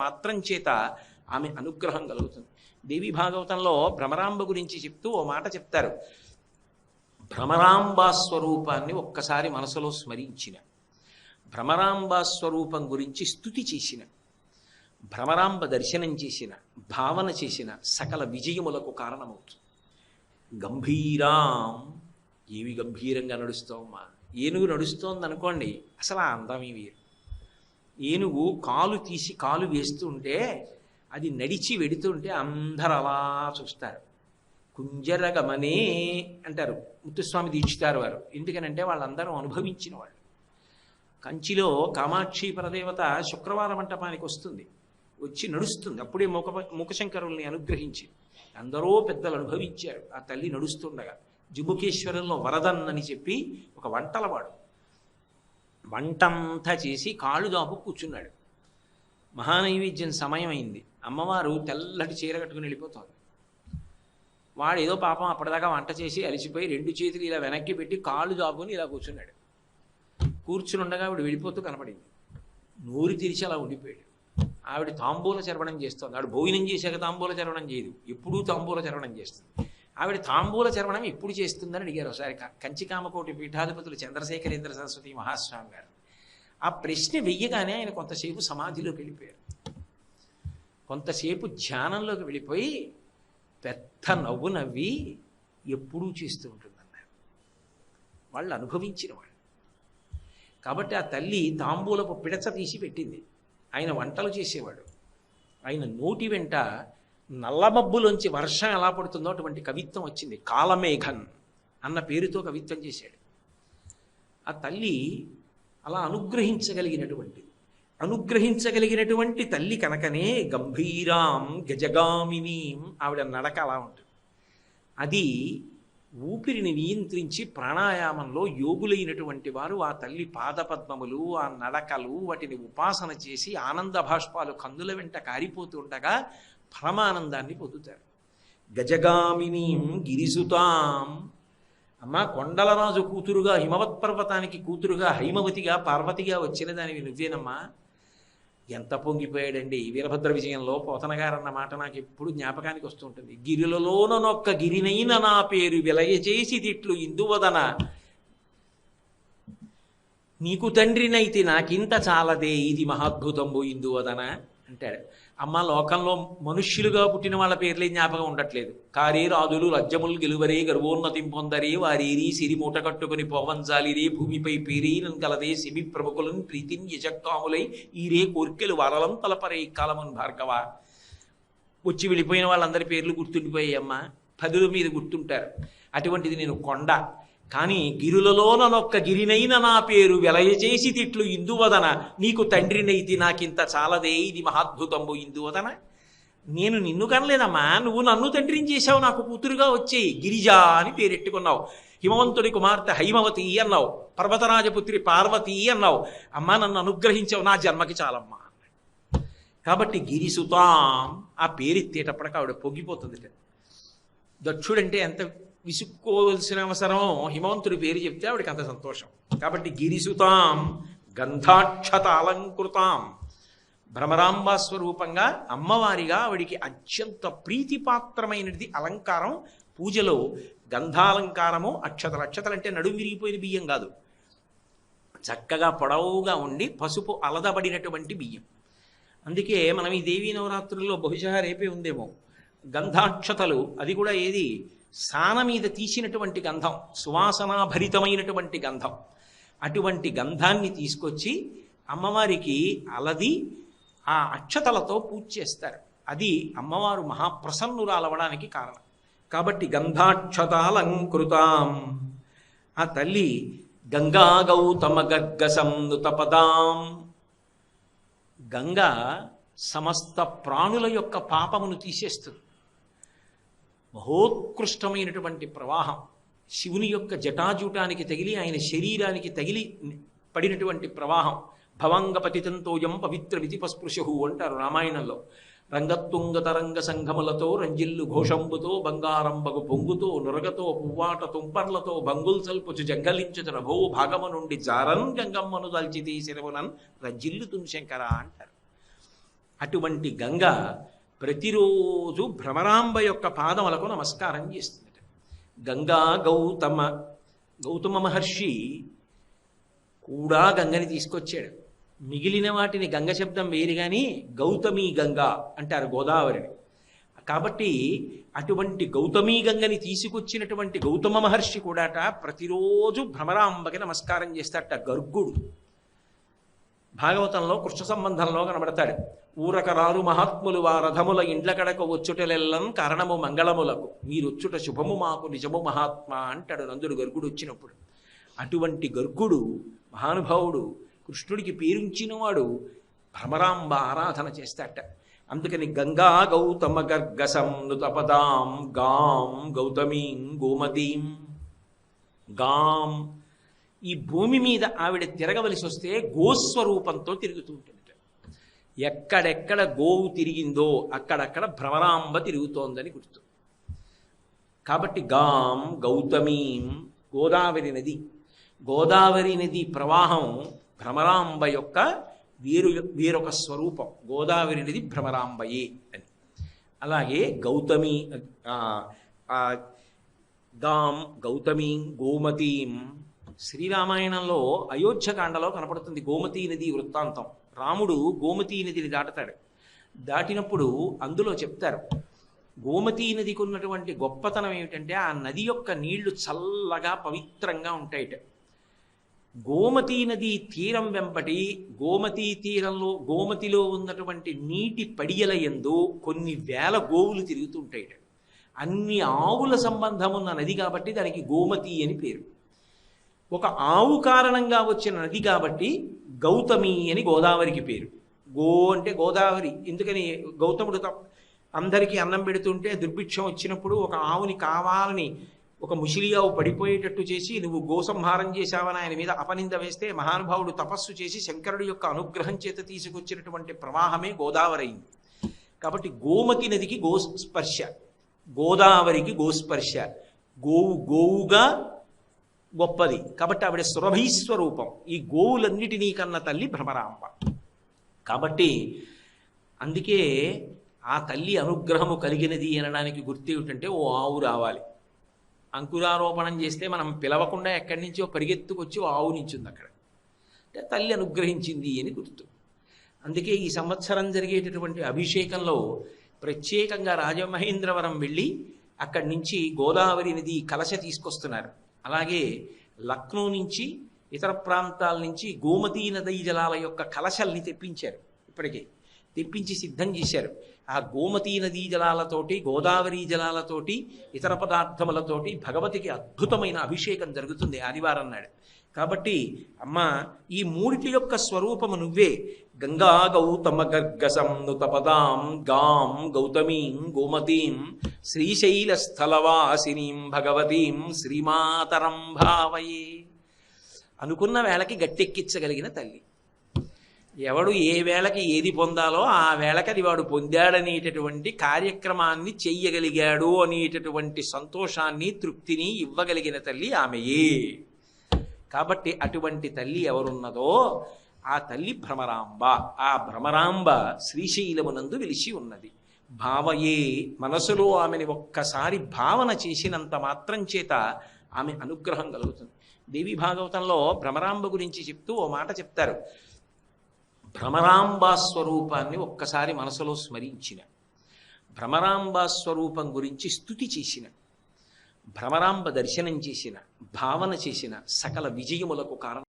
మాత్రం చేత ఆమె అనుగ్రహం కలుగుతుంది. దేవి భాగవతంలో భ్రమరాంబ గురించి చెప్తూ ఓ మాట చెప్తారు. భ్రమరాంబా స్వరూపాన్ని ఒక్కసారి మనసులో స్మరించిన. భ్రమరాంబా స్వరూపం గురించి స్థుతి చేసిన. భ్రమరాంబ దర్శనం చేసిన భావన చేసిన సకల విజయములకు కారణమవుతుంది. గంభీరాం ఏవి గంభీరంగా నడుస్తోమ్మా ఏనుగు నడుస్తోంది అనుకోండి అసలు ఆ అందమే వేరు ఏనుగు కాలు తీసి కాలు వేస్తుంటే అది నడిచి వెడుతుంటే అందరు అలా చూస్తారు. కుంజరగమనే అంటారు. ముత్తుస్వామి దీక్షితారు వారు. ఎందుకనంటే వాళ్ళందరూ అనుభవించిన వాళ్ళు. కంచిలో కామాక్షి పరదేవత శుక్రవార మంటపానికి వస్తుంది. వచ్చి నడుస్తుంది. అప్పుడే ముఖ ముఖశంకరుల్ని అనుగ్రహించి. అందరూ పెద్దలు అనుభవించారు. ఆ తల్లి నడుస్తుండగా. జుబుకేశ్వరంలో వరదన్ అని చెప్పి ఒక వంటలవాడు. వంటంతా చేసి కాళ్ళు దాపు కూర్చున్నాడు. మహానైవేద్యం సమయం అయింది అమ్మవారు తెల్లటి చీర కట్టుకుని వెళ్ళిపోతుంది వాడు ఏదో పాపం అప్పటిదాకా వంట చేసి అలిసిపోయి రెండు చేతులు ఇలా వెనక్కి పెట్టి కాళ్ళు దాపుని ఇలా కూర్చున్నాడు. కూర్చుని ఉండగా ఆవిడ వెళ్ళిపోతూ కనపడింది. నోరు తెరిచి అలా ఉండిపోయాడు. ఆవిడ తాంబూల చరవణం చేస్తుంది. ఆవిడ భోజనం చేశాక తాంబూల చరవణం చేయదు. ఎప్పుడూ తాంబూల చరవణం చేస్తుంది. ఆవిడ తాంబూల చర్మణం ఎప్పుడు చేస్తుందని అడిగారు. ఒకసారి కంచికామకోటి పీఠాధిపతులు చంద్రశేఖరేంద్ర సరస్వతి మహాస్వామి గారు. ఆ ప్రశ్న వెయ్యగానే ఆయన కొంతసేపు సమాధిలోకి వెళ్ళిపోయారు. కొంతసేపు ధ్యానంలోకి వెళ్ళిపోయి పెద్ద నవ్వు నవ్వి ఎప్పుడూ చేస్తూ ఉంటుందన్నారు. వాళ్ళు అనుభవించిన వాళ్ళు. కాబట్టి ఆ తల్లి తాంబూలపు పిడచ తీసి పెట్టింది. ఆయన వంటలు చేసేవాడు. ఆయన నోటి వెంట నల్లమబ్బులోంచి వర్షం ఎలా పడుతుందో అటువంటి కవిత్వం వచ్చింది. కాలమేఘన్ అన్న పేరుతో కవిత్వం చేశాడు. ఆ తల్లి అలా అనుగ్రహించగలిగినటువంటిది అనుగ్రహించగలిగినటువంటి తల్లి కనుకనే గంభీరాం గజగామినీం ఆవిడ నడక అలా ఉంటుంది. అది ఊపిరిని నియంత్రించి ప్రాణాయామంలో యోగులైనటువంటి వారు ఆ తల్లి పాదపద్మములు ఆ నడకలు వాటిని ఉపాసన చేసి ఆనంద భాష్పాలు కందుల వెంట కారిపోతుండగా పరమానందాన్ని పొందుతారు. గజగామినీం గిరిసుతాం. అమ్మ కొండలరాజు కూతురుగా హిమవత్ పర్వతానికి కూతురుగా హైమవతిగా పార్వతిగా వచ్చిన దానివి నువ్వేనమ్మా. ఎంత పొంగిపోయాడండి. వీరభద్ర విజయంలో పోతనగారన్న మాట నాకు ఎప్పుడు జ్ఞాపకానికి వస్తుంటుంది గిరిలలోనొక్క గిరినైన నా పేరు విలయచేసి తిట్లు ఇందువదన. నీకు తండ్రినైతే నాకింత చాలదే. ఇది మహాద్భుతంబు ఇందువదన అంటాడు. అమ్మ లోకంలో మనుష్యులుగా పుట్టిన వాళ్ళ పేర్లే జ్ఞాపకం ఉండట్లేదు. కారే రాజులు లజ్జములు గెలువరే గర్వోన్నతిం పొందరే వారేరి సిరి మూట కట్టుకుని పోవంజాలిరే భూమిపై పీరీనం కలదే సిమి ప్రముఖులను ప్రీతిని యజక్కాములై ఈరే కోర్కెలు వరలం తలపరే కాలమున్ భార్గవ. వచ్చి వెళ్ళిపోయిన వాళ్ళందరి పేర్లు గుర్తుండిపోయాయి అమ్మ పదుల మీద గుర్తుంటారు. అటువంటిది నేను కొండ. కానీ గిరులలోనొక్క గిరినైన నా పేరు వెలయచేసి తిట్లు ఇందువదన. నీకు తండ్రినైతి నాకింత చాలదే. ఇది మహాద్భుతంబు ఇందువదన. నేను నిన్ను కనలేదమ్మా. నువ్వు నన్ను తండ్రిని చేశావు నాకు కూతురుగా వచ్చేయి గిరిజా అని పేరెట్టుకున్నావు. హిమవంతుడి కుమార్తె హైమవతి అన్నావు. పర్వతరాజపుత్రి పార్వతి అన్నావు. అమ్మా నన్ను అనుగ్రహించావు. నా జన్మకి చాలమ్మా. కాబట్టి గిరిసుతాం ఆ పేరెత్తేటప్పటికి ఆవిడ పొంగిపోతుంది దక్షుడంటే ఎంత విసుక్కోవలసిన అవసరం. హిమవంతుడి పేరు చెప్తే ఆవిడకి అంత సంతోషం. కాబట్టి గిరిసుతాం గంధాక్షత అలంకృతాం. భ్రమరాంబా స్వరూపంగా అమ్మవారిగా ఆవిడికి అత్యంత ప్రీతిపాత్రమైనది అలంకారం పూజలో గంధాలంకారము అక్షతలు అక్షతలు అంటే నడుము విరిగిపోయిన బియ్యం కాదు. చక్కగా పొడవుగా ఉండి పసుపు అలదబడినటువంటి బియ్యం. అందుకే మనం ఈ దేవీ నవరాత్రుల్లో బహుశా రేపే ఉందేమో. గంధాక్షతలు అది కూడా ఏది? సాన మీద తీసినటువంటి గంధం సువాసనాభరితమైనటువంటి గంధం. అటువంటి గంధాన్ని తీసుకొచ్చి అమ్మవారికి అలది ఆ అక్షతలతో పూజ చేస్తారు. అది అమ్మవారు మహాప్రసన్నురాలవడానికి కారణం. కాబట్టి గంధాక్షతాలంకృతాం. ఆ తల్లి గంగా గౌతమ గర్గసంనుత పదాం. గంగ సమస్త ప్రాణుల యొక్క పాపమును తీసేస్తుంది. మహోత్కృష్టమైనటువంటి ప్రవాహం. శివుని యొక్క జటాజూటానికి తగిలి ఆయన శరీరానికి తగిలి పడినటువంటి ప్రవాహం. భవంగపతితంతోయం పవిత్ర విధిపస్పృశు అంటారు రామాయణంలో. రంగత్తుంగ తరంగ సంఘములతో రంజిల్లు ఘోషంబుతో బంగారంబగు పొంగుతో నురగతో పువ్వాట తుంపర్లతో బంగుల్ సల్పుచు జంగలించుచు రభో భాగము నుండి జారన్ గంగమ్మను దల్చితీ శిరవునన్ రంజిల్లు శంకర అంటారు. అటువంటి గంగ ప్రతిరోజు భ్రమరాంబ యొక్క పాదములకు నమస్కారం చేస్తుంది గంగా గౌతమ గౌతమ మహర్షి కూడా గంగని తీసుకొచ్చాడు. మిగిలిన వాటిని గంగ శబ్దం వేరు కానీ గౌతమి గంగ అంటారు గోదావరిని. కాబట్టి అటువంటి గౌతమీ గంగని తీసుకొచ్చినటువంటి గౌతమ మహర్షి కూడాట ప్రతిరోజు భ్రమరాంబకి నమస్కారం చేస్తాట గర్గుడు. భాగవతంలో కృష్ణ సంబంధంలో కనబడతాడు. ఊరకరారు మహాత్ములు వా రథముల ఇండ్ల కడక వచ్చుటలెల్లం కారణము మంగళములకు. మీరొచ్చుట శుభము మాకు నిజము మహాత్మా అంటాడు నందుడు గర్గుడు వచ్చినప్పుడు. అటువంటి గర్గుడు మహానుభావుడు కృష్ణుడికి పేరుంచినవాడు భ్రమరాంబ ఆరాధన చేస్తాట అందుకని గంగా గౌతమ గర్గసం నుతపదాం గాం గౌతమీం గోమతీం గాం ఈ భూమి మీద ఆవిడ తిరగవలసి వస్తే గోస్వరూపంతో తిరుగుతూ ఉంటుంది. ఎక్కడెక్కడ గోవు తిరిగిందో అక్కడక్కడ భ్రమరాంబ తిరుగుతోందని గుర్తు. కాబట్టి గాం గౌతమీం గోదావరి నది. గోదావరి నది ప్రవాహం భ్రమరాంబ యొక్క వీరు వేరొక స్వరూపం. గోదావరి నది భ్రమరాంబయే అని. అలాగే గౌతమి గాం గౌతమీం గోమతీం శ్రీరామాయణంలో అయోధ్యకాండలో కనపడుతుంది గోమతీ నది వృత్తాంతం. రాముడు గోమతీ నదిని దాటుతాడు. దాటినప్పుడు అందులో చెప్తారు గోమతీ నదికి ఉన్నటువంటి గొప్పతనం ఏమిటంటే ఆ నది యొక్క నీళ్ళు చల్లగా పవిత్రంగా ఉంటాయిట. గోమతీ నది తీరం వెంబటి గోమతీ తీరంలో గోమతిలో ఉన్నటువంటి నీటి పడియల ఎందు కొన్ని వేల గోవులు తిరుగుతుంటాయిట అన్ని ఆవుల సంబంధం ఉన్న నది కాబట్టి దానికి గోమతి అని పేరు. ఒక ఆవు కారణంగా వచ్చిన నది కాబట్టి గౌతమి అని గోదావరికి పేరు. గో అంటే గోదావరి. ఎందుకని గౌతముడు అందరికీ అన్నం పెడుతుంటే దుర్భిక్షం వచ్చినప్పుడు ఒక ఆవుని కావాలని ఒక ముసిలియావు ఆవు పడిపోయేటట్టు చేసి నువ్వు గోసంహారం చేశావని ఆయన మీద అపనింద వేస్తే మహానుభావుడు తపస్సు చేసి శంకరుడి యొక్క అనుగ్రహం చేత తీసుకొచ్చినటువంటి ప్రవాహమే గోదావరి అయింది కాబట్టి గోమతి నదికి గోస్పర్శ గోదావరికి గోస్పర్శ. గోవు గోవుగా గొప్పది. కాబట్టి ఆవిడ సురభీస్వరూపం. ఈ గోవులన్నిటినీ కన్న తల్లి భ్రమరాంబ. కాబట్టి అందుకే ఆ తల్లి అనుగ్రహము కలిగినది అనడానికి గుర్తు ఏమిటంటే ఓ ఆవు రావాలి. అంకురారోపణం చేస్తే మనం పిలవకుండా ఎక్కడి నుంచో పరిగెత్తుకొచ్చి ఓ ఆవు నించుంది అక్కడ. అంటే తల్లి అనుగ్రహించింది అని గుర్తు. అందుకే ఈ సంవత్సరం జరిగేటటువంటి అభిషేకంలో ప్రత్యేకంగా రాజమహేంద్రవరం వెళ్ళి అక్కడి నుంచి గోదావరి నది కలశ తీసుకొస్తున్నారు. అలాగే లక్నో నుంచి ఇతర ప్రాంతాల నుంచి గోమతీ నదీ జలాల యొక్క కలశల్ని తెప్పించారు. ఇప్పటికే తెప్పించి సిద్ధం చేశారు. ఆ గోమతీ నదీ జలాలతోటి గోదావరి జలాలతోటి ఇతర పదార్థములతోటి భగవతికి అద్భుతమైన అభిషేకం జరుగుతుంది ఆదివారం నాడు. కాబట్టి అమ్మ ఈ మూడిటి యొక్క స్వరూపము నువ్వే. గంగా గౌతమ గర్గసం తపదాం గాం గౌతమీం గోమతీం శ్రీశైల స్థలవాసినీం భగవతీం శ్రీమాతరం భావయే. అనుకున్న వేళకి గట్టెక్కించగలిగిన తల్లి. ఎవడు ఏ వేళకి ఏది పొందాలో ఆ వేళకి అది వాడు పొందాడనేటటువంటి కార్యక్రమాన్ని చెయ్యగలిగాడు అనేటటువంటి సంతోషాన్ని తృప్తిని ఇవ్వగలిగిన తల్లి ఆమెయే. కాబట్టి అటువంటి తల్లి ఎవరున్నదో ఆ తల్లి భ్రమరాంబ. ఆ భ్రమరాంబ శ్రీశైలమునందు విలిచి ఉన్నది. భావయే మనసులో ఆమెని ఒక్కసారి భావన చేసినంత మాత్రం చేత ఆమె అనుగ్రహం కలుగుతుంది. దేవి భాగవతంలో భ్రమరాంబ గురించి చెప్తూ ఓ మాట చెప్తారు. భ్రమరాంబా స్వరూపాన్ని ఒక్కసారి మనసులో స్మరించిన. భ్రమరాంబా స్వరూపం గురించి స్థుతి చేసిన. భ్రమరాంబ దర్శనం చేసిన భావన చేసిన సకల విజయములకు కారణం.